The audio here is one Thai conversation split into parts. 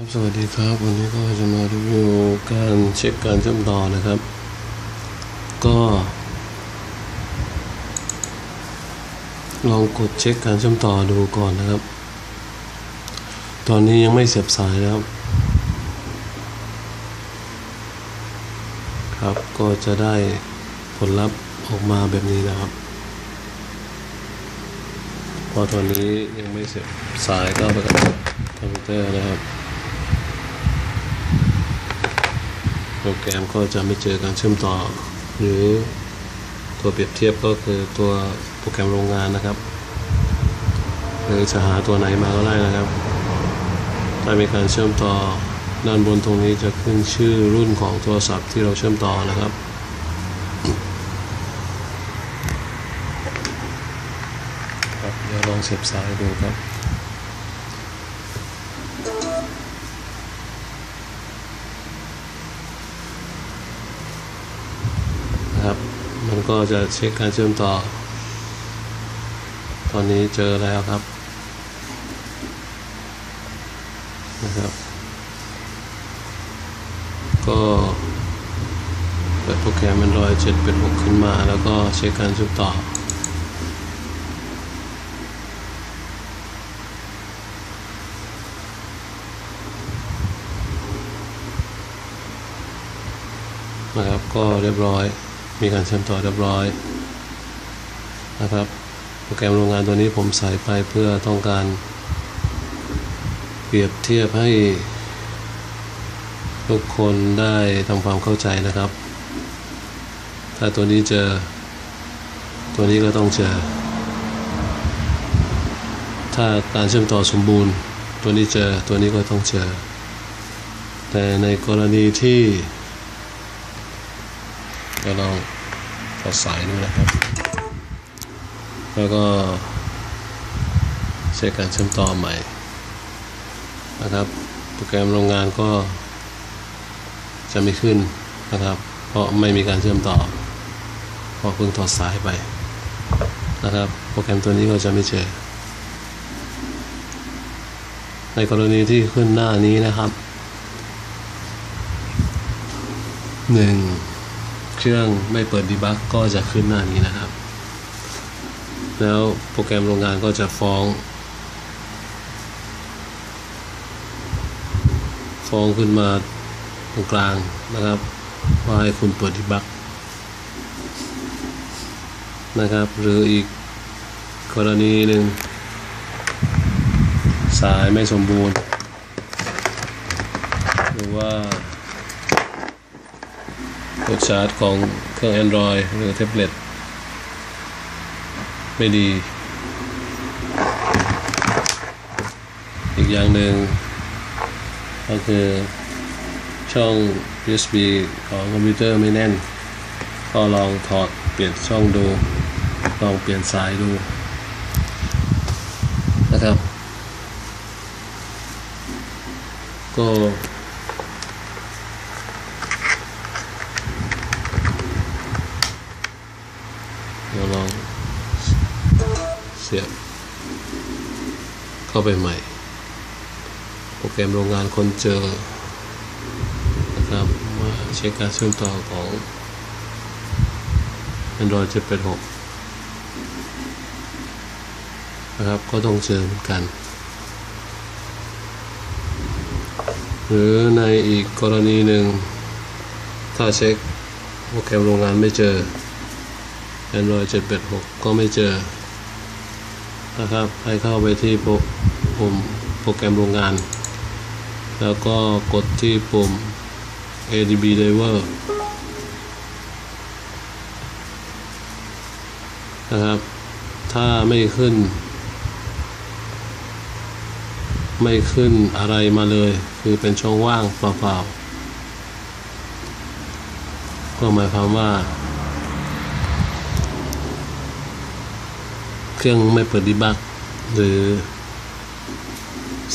ครับสวัสดีครับ วันนี้ก็จะมารีวิวการเช็คการเชื่อมต่อนะครับ ก็ ลองกดเช็คการเชื่อมต่อดูก่อนนะครับ ตอนนี้ยังไม่เสียบสายนะครับ ครับก็จะได้ผลลัพธ์ออกมาแบบนี้นะครับพอตอนนี้ยังไม่เสียบสายก็ไปกับคอมพิวเตอร์นะครับ โปรแกรมก็จะไม่เจอการเชื่อมต่อ หรือตัวเปรียบเทียบก็คือตัวโปรแกรมโรงงานนะครับหรือจะหาตัวไหนมาก็ได้นะครับ ถ้ามีการเชื่อมต่อด้านบนตรงนี้จะขึ้นชื่อรุ่นของโทรศัพท์ที่เราเชื่อมต่อนะครับครับเดี๋ยวลองเสียบสายดูครับนะครับ ก็จะเช็คการเชื่อมต่อ ตอนนี้เจอแล้วครับนะครับ ก็เปิดโปรแกรม Android 7เป็น 6 ขึ้นมา แล้วก็เช็คการเชื่อมต่อนะครับก็เรียบร้อย มีการเชื่อมต่อเรียบร้อยนะครับ โปรแกรมโรงงานตัวนี้ผมใส่ไปเพื่อต้องการ เปรียบเทียบให้ทุกคนได้ทำความเข้าใจนะครับ ถ้าตัวนี้เจอ ตัวนี้ก็ต้องเจอ ถ้าการเชื่อมต่อสมบูรณ์ ตัวนี้เจอ ตัวนี้ก็ต้องเจอ แต่ในกรณีที่ ก็ลองถอดสายดูนะครับ แล้วก็เช็คการเชื่อมต่อใหม่นะครับ โปรแกรมโรงงานก็จะไม่ขึ้นนะครับ เพราะไม่มีการเชื่อมต่อ เพราะเพิ่งถอดสายไปนะครับ โปรแกรมตัวนี้ก็จะไม่เจอ ในกรณีที่ขึ้นหน้านี้นะครับหนึ่ง เครื่องไม่เปิดดีบักก็จะขึ้นหน้านี้นะครับ แล้วโปรแกรมโรงงานก็จะฟ้อง ฟ้องขึ้นมาตรงกลางนะครับ ว่าให้คุณเปิดดีบักนะครับ หรืออีกกรณีหนึ่งสายไม่สมบูรณ์ หรือว่า กดชาร์จของเครื่อง Android หรือแท็บเล็ตไม่ดี อีกอย่างหนึ่งก็คือช่อง USB ของคอมพิวเตอร์ไม่แน่น ก็ลองถอดเปลี่ยนช่องดู ลองเปลี่ยนสายดูนะครับ ก็ เดี๋ยวลอง เสียบ เข้าไปใหม่ โปรแกรมโรงงานคนเจอนะครับมาเช็คการเชื่อมต่อของ Android 786 นะครับก็ต้องเจอเหมือนกัน หรือในอีกกรณีหนึ่ง ถ้าเช็คโปรแกรมโรงงานไม่เจอ Android 786 ก็ไม่เจอ นะครับ ให้เข้าไปที่ปุ่มโปรแกรมโรงงาน แล้วก็กดที่ปุ่ม ADB Driver นะครับ ถ้าไม่ขึ้น ไม่ขึ้นอะไรมาเลย คือเป็นช่องว่างเปล่าๆก็หมายความว่า เครื่องไม่เปิดดีบักหรือ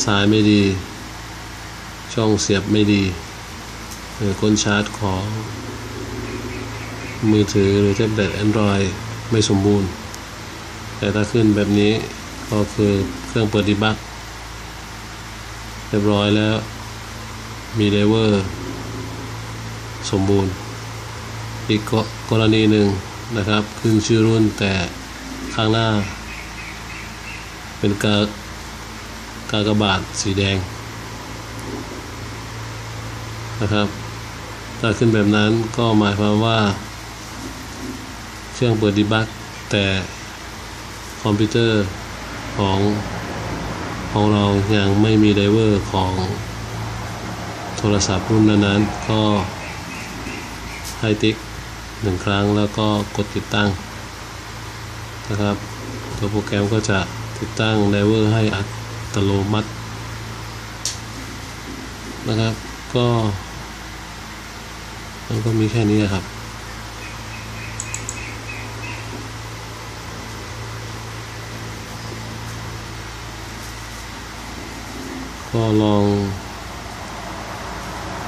สายไม่ดี ช่องเสียบไม่ดีหรือก้นชาร์จของมือถือหรือแท็บเล็ต Android ไม่สมบูรณ์ แต่ถ้าขึ้นแบบนี้ก็คือเครื่องเปิดดีบักเรียบร้อยแล้ว มีไดเวอร์สมบูรณ์ อีกกรณีหนึ่งนะครับ ขึ้นชื่อรุ่นแต่ ข้างหน้า เป็นกากากบาทสีแดงนะครับ ถ้าขึ้นแบบนั้นก็หมายความว่า เครื่องเปิดดีบักแต่คอมพิวเตอร์ของของเรายังไม่มีไดเวอร์ของโทรศัพท์รุ่นนั้นๆก็ให้ติ๊กหนึ่งครั้งแล้วก็กดติดตั้ง นะครับตัวโปรแกรมก็จะติดตั้งไดเวอร์ให้อัตโนมัตินะครับก็มันก็มีแค่นี้ครับก็ลอง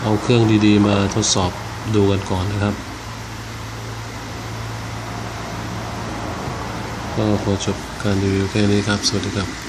เอาเครื่องดีๆ มาทดสอบดูกันก่อนนะครับ ก็ขอจบการรีวิวแค่นี้ครับ สวัสดีครับ